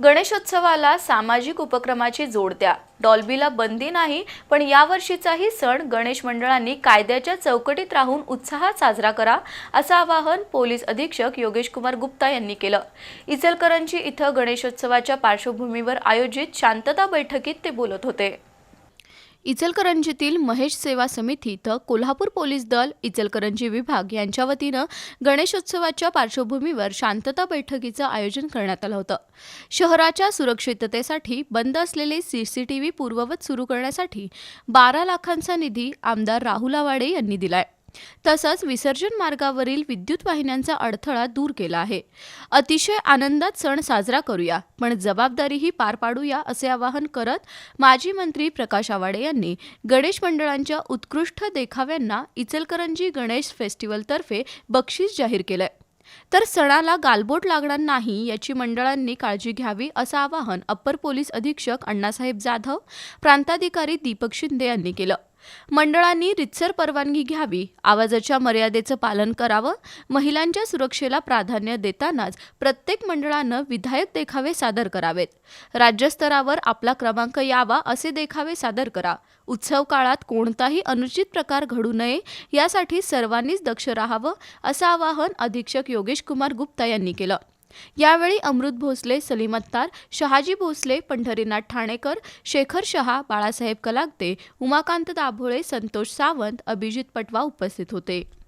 गणेशोत्सवाला सामाजिक उपक्रमाची जोड द्या. डॉल्बीला बंदी नाही पण यावर्षीचाही सण गणेश मंडळांनी कायद्याच्या चौकटीत राहून उत्साहात साजरा करा असं आवाहन पोलीस अधीक्षक योगेश कुमार गुप्ता यांनी केलं. इचलकरंजी इथं गणेशोत्सवाच्या पार्श्वभूमीवर आयोजित शांतता बैठकीत ते बोलत होते. इचलकरंजीतील महेश सेवा समिती इथं कोल्हापूर पोलीस दल इचलकरंजी विभाग यांच्या वतीनं गणेशोत्सवाच्या पार्श्वभूमीवर शांतता बैठकीचं आयोजन करण्यात आलं होतं. शहराच्या सुरक्षिततेसाठी बंद असलेले सीसीटीव्ही पूर्ववत सुरू करण्यासाठी बारा लाखांचा निधी आमदार राहुल आवाडे यांनी दिलाय. तसंच विसर्जन मार्गावरील विद्युत वाहिन्यांचा अडथळा दूर केला आहे. अतिशय आनंदात सण साजरा करूया पण जबाबदारीही पार पाडूया असे आवाहन करत माजी मंत्री प्रकाश आवाडे यांनी गणेश मंडळांच्या उत्कृष्ट देखाव्यांना इचलकरंजी गणेश फेस्टिवलतर्फे बक्षीस जाहीर केलंय. तर सणाला गालबोट लागणार नाही याची मंडळांनी काळजी घ्यावी असं आवाहन अप्पर पोलीस अधीक्षक अण्णासाहेब जाधव प्रांताधिकारी दीपक शिंदे यांनी केलं. मंडळांनी रितसर परवानगी घ्यावी आवाजाच्या मर्यादेचं पालन करावं महिलांच्या सुरक्षेला प्राधान्य देतानाच प्रत्येक मंडळानं विधायक देखावे सादर करावेत. राज्यस्तरावर आपला क्रमांक यावा असे देखावे सादर करा. उत्सव काळात कोणताही अनुचित प्रकार घडू नये यासाठी सर्वांनीच दक्ष राहावं असं आवाहन अधीक्षक योगेश कुमार गुप्ता यांनी केलं. यावेळी अमृत भोसले सलीम अत्तार शहाजी भोसले पंढरीनाथ ठाणेकर शेखर शहा बाळासाहेब कलागते उमाकांत दाभोळे संतोष सावंत अभिजित पटवा उपस्थित होते.